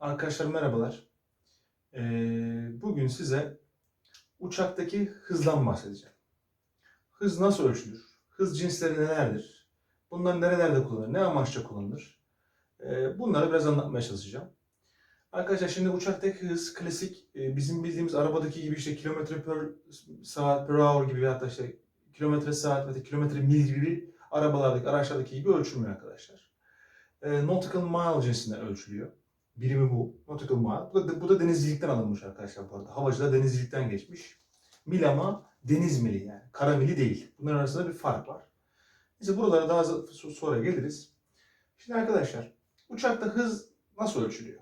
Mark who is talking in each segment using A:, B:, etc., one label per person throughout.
A: Arkadaşlar merhabalar. Ee, bugün size uçaktaki hızdan bahsedeceğim. Hız nasıl ölçülür? Hız cinsleri nelerdir? Bunlar nerelerde kullanılır? Ne amaçla kullanılır? Ee, bunları biraz anlatmaya çalışacağım. Arkadaşlar şimdi uçaktaki hız klasik e, bizim bildiğimiz arabadaki gibi işte kilometre per saat per hour gibi hatta işte kilometre saat ve kilometre mil gibi arabalardaki araçlardaki gibi ölçülmüyor arkadaşlar. E, nautical mile cinsinden ölçülüyor. Birimi bu. Nautical mile. Bu da, bu da denizcilikten alınmış arkadaşlar bu arada. Havacılar denizcilikten geçmiş. Mil ama deniz mili yani. Kara mili değil. Bunların arasında bir fark var. Neyse buralara daha so- sonra geliriz. Şimdi arkadaşlar uçakta hız nasıl ölçülüyor?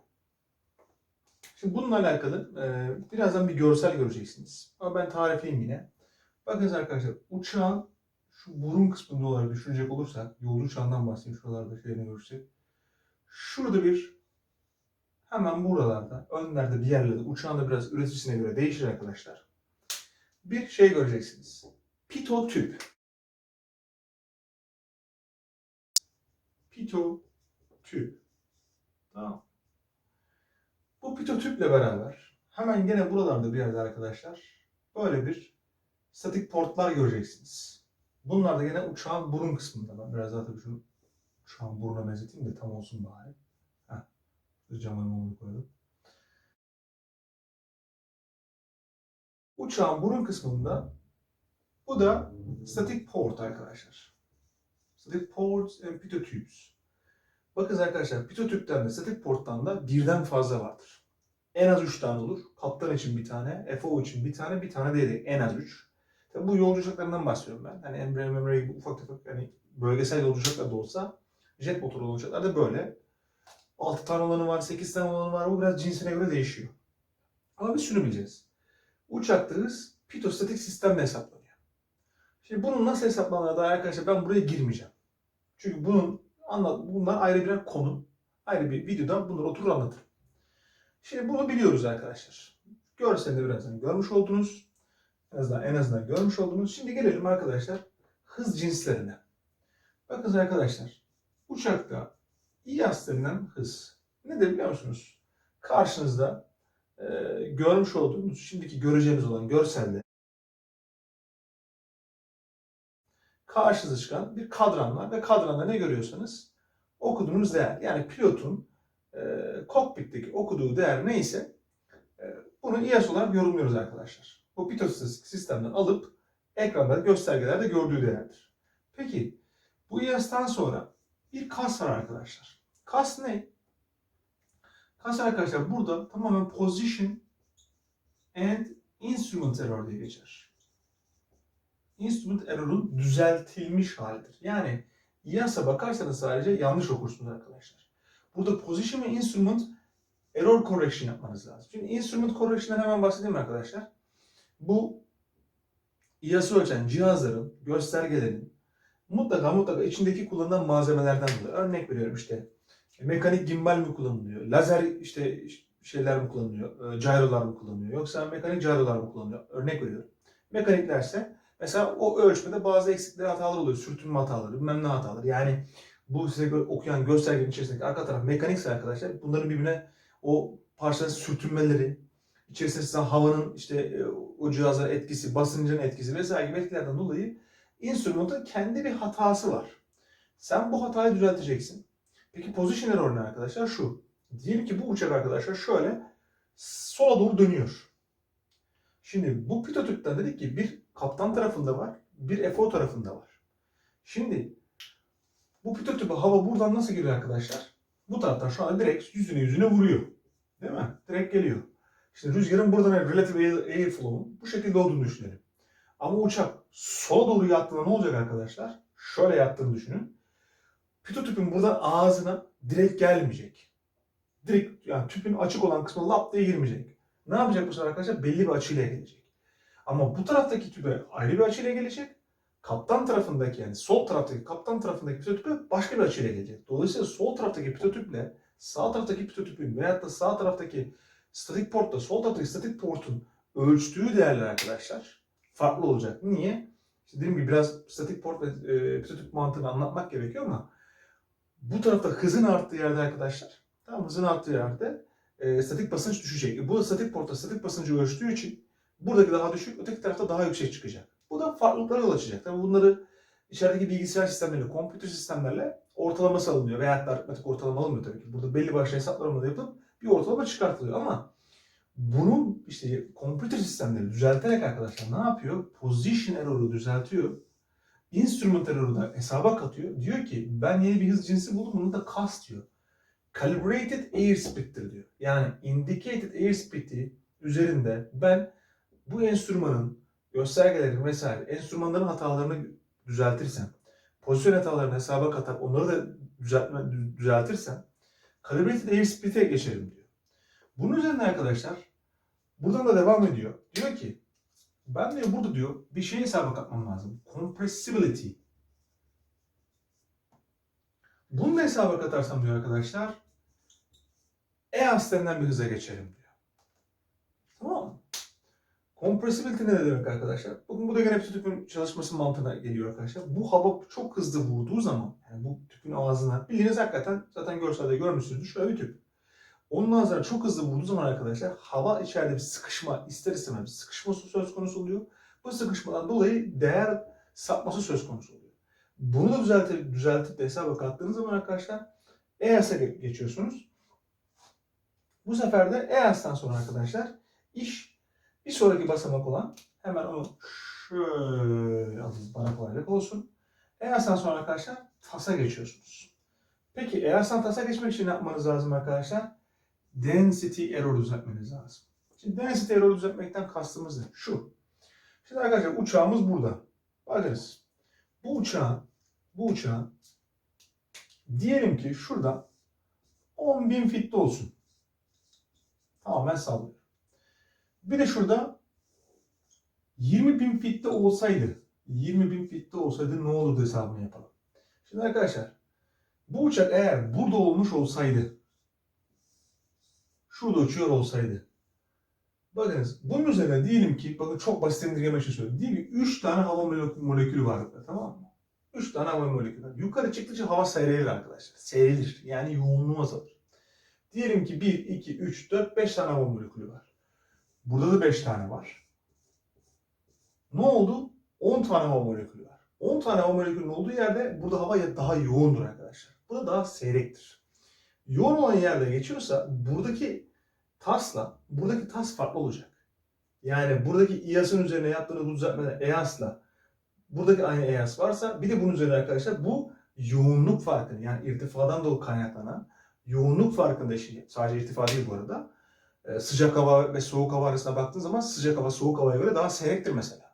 A: Şimdi bununla alakalı e, birazdan bir görsel göreceksiniz. Ama ben tarifleyeyim yine. Bakın arkadaşlar uçağın şu burun kısmında olarak düşünecek olursak, yolcu uçağından bahsedeyim şuralarda şeyini görürsek. Şurada bir hemen buralarda, önlerde bir yerlerde uçağın da biraz üreticisine göre değişir arkadaşlar. Bir şey göreceksiniz. Pito tüp. Pito tüp. Tamam. Bu pito tüple beraber hemen gene buralarda bir yerde arkadaşlar böyle bir statik portlar göreceksiniz. Bunlar da gene uçağın burun kısmında. Ben biraz daha tabii şunu uçağın burnuna benzeteyim de tam olsun bari. Camın onu koydum. Uçağın burun kısmında bu da static port arkadaşlar. Static ports and pitot tubes. Bakın arkadaşlar pitot tüpten de static porttan da birden fazla vardır. En az 3 tane olur. Kaptan için bir tane, FO için bir tane, bir tane de. En az 3. Tabii bu yolcu uçaklarından bahsediyorum ben. Hani Embraer, Embraer gibi ufak tefek hani bölgesel yolcu uçaklar da olsa jet motorlu uçaklar da böyle. 6 tane olanı var, 8 tane olanı var. Bu biraz cinsine göre değişiyor. Ama biz şunu bileceğiz. Uçakta hız pitostatik sistemle hesaplanıyor. Şimdi bunun nasıl hesaplandığına dair arkadaşlar ben buraya girmeyeceğim. Çünkü bunun anlat, bunlar ayrı birer konu. Ayrı bir videoda bunları oturur anlatırım. Şimdi bunu biliyoruz arkadaşlar. Görselde birazdan görmüş oldunuz. En azından, en azından görmüş oldunuz. Şimdi gelelim arkadaşlar hız cinslerine. Bakın arkadaşlar uçakta İYAS denilen hız. Nedir biliyor musunuz? Karşınızda e, görmüş olduğunuz, şimdiki göreceğiniz olan görselde karşınıza çıkan bir kadran var ve kadranda ne görüyorsanız okuduğunuz değer. Yani pilotun e, kokpitteki okuduğu değer neyse e, bunu İYAS olarak yorumluyoruz arkadaşlar. Bu pitostatik sistemden alıp ekranda göstergelerde gördüğü değerdir. Peki bu İYAS'tan sonra bir kas var arkadaşlar. Kas ne? Kas arkadaşlar burada tamamen position and instrument error diye geçer. Instrument error'un düzeltilmiş halidir. Yani İYAS'a bakarsanız sadece yanlış okursunuz arkadaşlar. Burada position ve instrument error correction yapmanız lazım. Şimdi instrument correction'dan hemen bahsedeyim arkadaşlar. Bu İYAS'ı ölçen cihazların, göstergelerin mutlaka mutlaka içindeki kullanılan malzemelerden dolayı. Örnek veriyorum işte mekanik gimbal mi kullanılıyor? Lazer işte şeyler mi kullanılıyor? e, Gyrolar mı kullanılıyor? Yoksa mekanik gyrolar mı kullanılıyor? Örnek veriyorum. Mekaniklerse mesela o ölçmede bazı eksikleri hatalar oluyor. Sürtünme hataları, bilmem ne hataları. Yani bu size okuyan göstergenin içerisindeki arka taraf mekanikse arkadaşlar bunların birbirine o parçanın sürtünmeleri, içerisinde size havanın işte e, o cihazların etkisi, basıncın etkisi vesaire gibi etkilerden dolayı instrument'ın kendi bir hatası var. Sen bu hatayı düzelteceksin. Peki position error arkadaşlar? Şu. Diyelim ki bu uçak arkadaşlar şöyle sola doğru dönüyor. Şimdi bu pitotüpten dedik ki bir kaptan tarafında var, bir FO tarafında var. Şimdi bu pitotüpe hava buradan nasıl giriyor arkadaşlar? Bu taraftan şu anda direkt yüzüne yüzüne vuruyor. Değil mi? Direkt geliyor. Şimdi rüzgarın buradan relative air- airflow'un bu şekilde olduğunu düşünelim. Ama uçak sola doğru yattığında ne olacak arkadaşlar? Şöyle yattığını düşünün. Pitotüpün buradan ağzına direkt gelmeyecek. Direkt yani tüpün açık olan kısmına lap diye girmeyecek. Ne yapacak bu sefer arkadaşlar? Belli bir açıyla gelecek. Ama bu taraftaki tüpe ayrı bir açıyla gelecek. Kaptan tarafındaki yani sol taraftaki kaptan tarafındaki pitotüpe başka bir açıyla gelecek. Dolayısıyla sol taraftaki pitotüple sağ taraftaki pitotüpün veyahut da sağ taraftaki statik portla sol taraftaki statik portun ölçtüğü değerler arkadaşlar farklı olacak. Niye? İşte dediğim gibi biraz statik port ve e, mantığını anlatmak gerekiyor ama bu tarafta hızın arttığı yerde arkadaşlar, tamam hızın arttığı yerde e, statik basınç düşecek. Bu statik portta statik basıncı ölçtüğü için buradaki daha düşük, öteki tarafta daha yüksek çıkacak. Bu da farklılıklara yol açacak. Tabii bunları içerideki bilgisayar sistemleriyle, kompütür sistemlerle ortalaması alınıyor. Veyahut da aritmetik ortalama alınmıyor tabii ki. Burada belli başlı hesaplarımla da yapıp bir ortalama çıkartılıyor ama bunun işte kompütür sistemleri düzelterek arkadaşlar ne yapıyor? Position error'u düzeltiyor. Instrument error'u da hesaba katıyor. Diyor ki ben yeni bir hız cinsi buldum bunu da CAS diyor. Calibrated airspeed'tir diyor. Yani indicated airspeed'i üzerinde ben bu enstrümanın göstergelerini vesaire enstrümanların hatalarını düzeltirsem, pozisyon hatalarını hesaba katar, onları da düzeltme, dü- düzeltirsem calibrated airspeed'e geçerim diyor. Bunun üzerine arkadaşlar buradan da devam ediyor. Diyor ki ben diyor burada diyor bir şey hesaba katmam lazım. Compressibility. Bunu da hesaba katarsam diyor arkadaşlar EAS denilen bir hıza geçerim diyor. Tamam mı? Compressibility ne demek arkadaşlar? Bugün bu da gene tüpün çalışması mantığına geliyor arkadaşlar. Bu hava çok hızlı vurduğu zaman, yani bu tüpün ağzına, bildiğiniz hakikaten zaten görselde görmüşsünüzdür. Şöyle bir tüp. Onun ağzına çok hızlı vurduğu zaman arkadaşlar hava içeride bir sıkışma, ister istemez bir sıkışma söz konusu oluyor. Bu sıkışmadan dolayı değer sapması söz konusu oluyor. Bunu da düzeltip, düzeltip de hesaba kattığınız zaman arkadaşlar EAS'a ge- geçiyorsunuz. Bu sefer de EAS'tan sonra arkadaşlar iş bir sonraki basamak olan hemen onu şöyle alayım bana kolaylık olsun. EAS'tan sonra arkadaşlar TAS'a geçiyorsunuz. Peki EAS'tan TAS'a geçmek için ne yapmanız lazım arkadaşlar? Density error düzeltmeniz lazım. Şimdi density error düzeltmekten kastımız ne? Şu. Şimdi arkadaşlar uçağımız burada. Bakınız. Bu uçağın bu uçağın diyelim ki şurada 10.000 fitte olsun. Tamamen sallıyorum. Bir de şurada 20.000 fitte olsaydı 20.000 fitte olsaydı ne olurdu hesabını yapalım. Şimdi arkadaşlar bu uçak eğer burada olmuş olsaydı şurada uçuyor olsaydı bakınız bunun üzerine diyelim ki bakın çok basit indirgeme için söylüyorum. Diyelim ki 3 tane hava molekülü, var tamam mı? 3 tane hava molekülü. Yukarı çıktıkça hava seyrelir arkadaşlar. Seyrelir. Yani yoğunluğu azalır. Diyelim ki 1, 2, 3, 4, 5 tane hava molekülü var. Burada da 5 tane var. Ne oldu? 10 tane hava molekülü var. 10 tane hava molekülünün olduğu yerde burada hava daha yoğundur arkadaşlar. Burada daha seyrektir. Yoğun olan yerde geçiyorsa buradaki tasla buradaki tas farklı olacak. Yani buradaki İAS'ın üzerine yaptığınız bu düzeltmede EAS'la buradaki aynı EAS varsa bir de bunun üzerine arkadaşlar bu yoğunluk farkını yani irtifadan dolayı kaynaklanan yoğunluk farkında eşit. Sadece irtifa değil bu arada. Ee, sıcak hava ve soğuk hava arasında baktığın zaman sıcak hava soğuk havaya göre daha seyrektir mesela.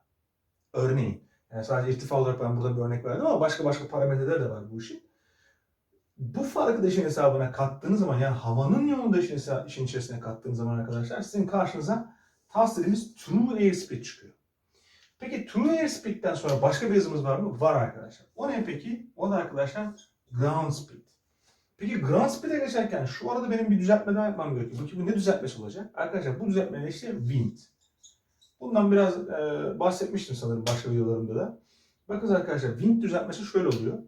A: Örneğin. Yani sadece irtifa olarak ben burada bir örnek verdim ama başka başka parametreler de var bu işin. Bu farkı da işin hesabına kattığınız zaman yani havanın yoğunluğu da işin, işin içerisine kattığınız zaman arkadaşlar sizin karşınıza TAS dediğimiz True Airspeed çıkıyor. Peki True Airspeed'den sonra başka bir hızımız var mı? Var arkadaşlar. O ne peki? O da arkadaşlar Ground Speed. Peki Ground Speed'e geçerken şu arada benim bir düzeltme daha yapmam gerekiyor. Peki bu ne düzeltmesi olacak? Arkadaşlar bu düzeltmenin işte Wind. Bundan biraz e, bahsetmiştim sanırım başka videolarımda da. Bakın arkadaşlar Wind düzeltmesi şöyle oluyor.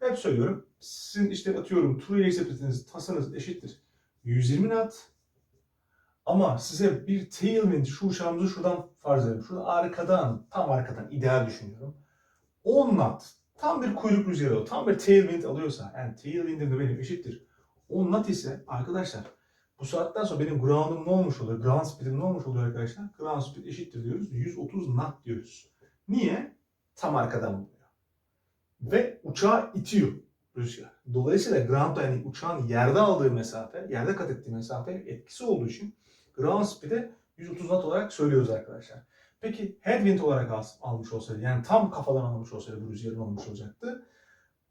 A: Hep söylüyorum. Sizin işte atıyorum True Airspeed'iniz, tasanız eşittir. 120 knot. Ama size bir tailwind, şu uçağımızı şuradan farz edelim. Şurada arkadan, tam arkadan ideal düşünüyorum. 10 knot, tam bir kuyruk rüzgarı, tam bir tailwind alıyorsa, yani tailwind'im de benim eşittir. 10 knot ise arkadaşlar bu saatten sonra benim ground'um ne olmuş oluyor? Ground speed'im ne olmuş oluyor arkadaşlar? Ground speed eşittir diyoruz. 130 knot diyoruz. Niye? Tam arkadan buluyor. Ve uçağı itiyor rüzgar. Dolayısıyla ground yani uçağın yerde aldığı mesafe, yerde kat ettiği mesafe etkisi olduğu için ground speed'e 130 knot olarak söylüyoruz arkadaşlar. Peki headwind olarak al- almış olsaydı yani tam kafadan almış olsaydı bu rüzgarın olmuş olacaktı.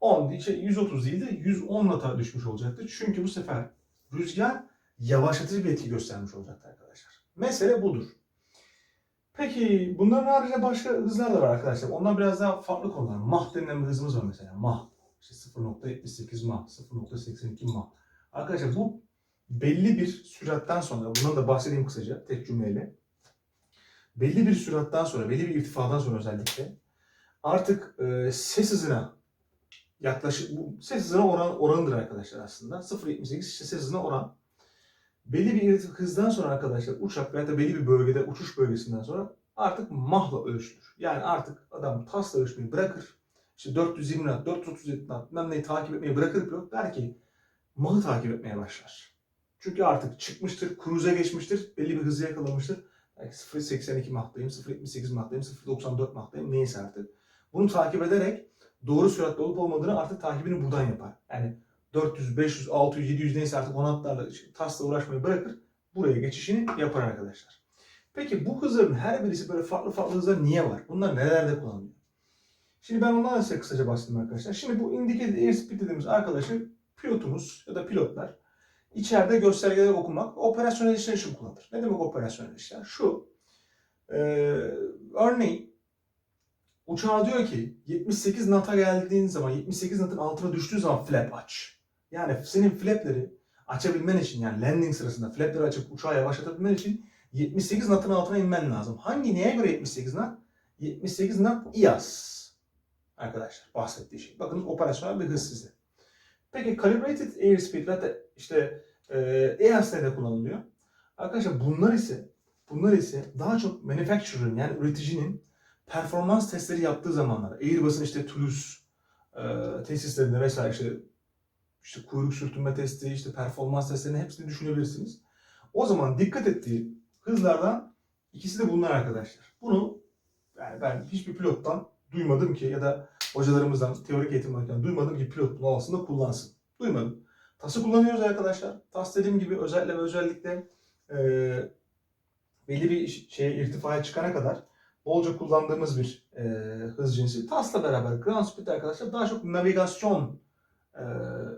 A: 10, şey, 130 değil de 110 knot'a düşmüş olacaktı. Çünkü bu sefer rüzgar yavaşlatıcı bir etki göstermiş olacaktı arkadaşlar. Mesele budur. Peki bunların haricinde başka hızlar da var arkadaşlar. Onlar biraz daha farklı konular. Mah denilen bir hızımız var mesela. Mah. İşte 0.78 mah, 0.82 mah. Arkadaşlar bu belli bir süratten sonra, bundan da bahsedeyim kısaca tek cümleyle. Belli bir süratten sonra, belli bir irtifadan sonra özellikle artık e, ses hızına yaklaşık, bu ses hızına oran, oranıdır arkadaşlar aslında. 0.78 işte ses hızına oran. belli bir hızdan sonra arkadaşlar uçak veya da belli bir bölgede uçuş bölgesinden sonra artık mahla ölçülür. Yani artık adam tasla ölçmeyi bırakır. İşte 420 knot, 437 knot bilmem neyi takip etmeyi bırakır pilot der ki mahı takip etmeye başlar. Çünkü artık çıkmıştır, cruise'e geçmiştir, belli bir hızı yakalamıştır. Belki 0.82 mahtayım, 0.78 mahtayım, 0.94 mahtayım neyse artık. Bunu takip ederek doğru süratte olup olmadığını artık takibini buradan yapar. Yani 400, 500, 600, 700 neyse artık o knotlarla tasla uğraşmayı bırakır. Buraya geçişini yapar arkadaşlar. Peki bu hızların her birisi böyle farklı farklı hızlar niye var? Bunlar nelerde kullanılıyor? Şimdi ben ondan size kısaca bahsedeyim arkadaşlar. Şimdi bu indicated airspeed dediğimiz arkadaşı pilotumuz ya da pilotlar içeride göstergeleri okumak, operasyonel işler için kullanır. Ne demek operasyonel işler? Şu, e, örneğin uçağa diyor ki 78 knot'a geldiğin zaman, 78 knot'un altına düştüğün zaman flap aç. Yani senin flapleri açabilmen için yani landing sırasında flapleri açıp uçağı yavaşlatabilmen için 78 knot'un altına inmen lazım. Hangi neye göre 78 knot? 78 knot IAS. Arkadaşlar bahsettiği şey. Bakın operasyonel bir hız size. Peki calibrated airspeed de işte e, EAS de kullanılıyor. Arkadaşlar bunlar ise bunlar ise daha çok manufacturer'ın yani üreticinin performans testleri yaptığı zamanlar. Airbus'un işte Toulouse e, tesislerinde vesaire işte işte kuyruk sürtünme testi, işte performans testlerini hepsini düşünebilirsiniz. O zaman dikkat ettiği hızlardan ikisi de bunlar arkadaşlar. Bunu yani ben hiçbir pilottan duymadım ki ya da hocalarımızdan teorik eğitim alırken duymadım ki pilot bunu aslında kullansın. Duymadım. TAS'ı kullanıyoruz arkadaşlar. TAS dediğim gibi özellikle ve özellikle e, belli bir şeye irtifaya çıkana kadar bolca kullandığımız bir e, hız cinsi. TAS'la beraber ground speed arkadaşlar daha çok navigasyon e,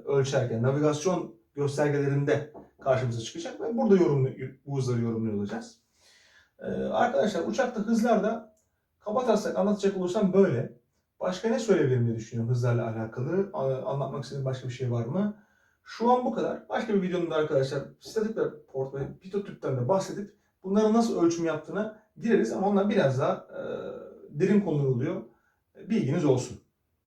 A: ölçerken, navigasyon göstergelerinde karşımıza çıkacak ve burada yorumlu, bu hızları yorumluyor olacağız. E, arkadaşlar uçakta hızlarda kaba taslak anlatacak olursam böyle. Başka ne söyleyebilirim diye düşünüyorum hızlarla alakalı. Anlatmak istediğim başka bir şey var mı? Şu an bu kadar. Başka bir videomda arkadaşlar statik report ve pitotüpten de bahsedip bunların nasıl ölçüm yaptığına gireriz ama onlar biraz daha e, derin konular oluyor. Bilginiz olsun.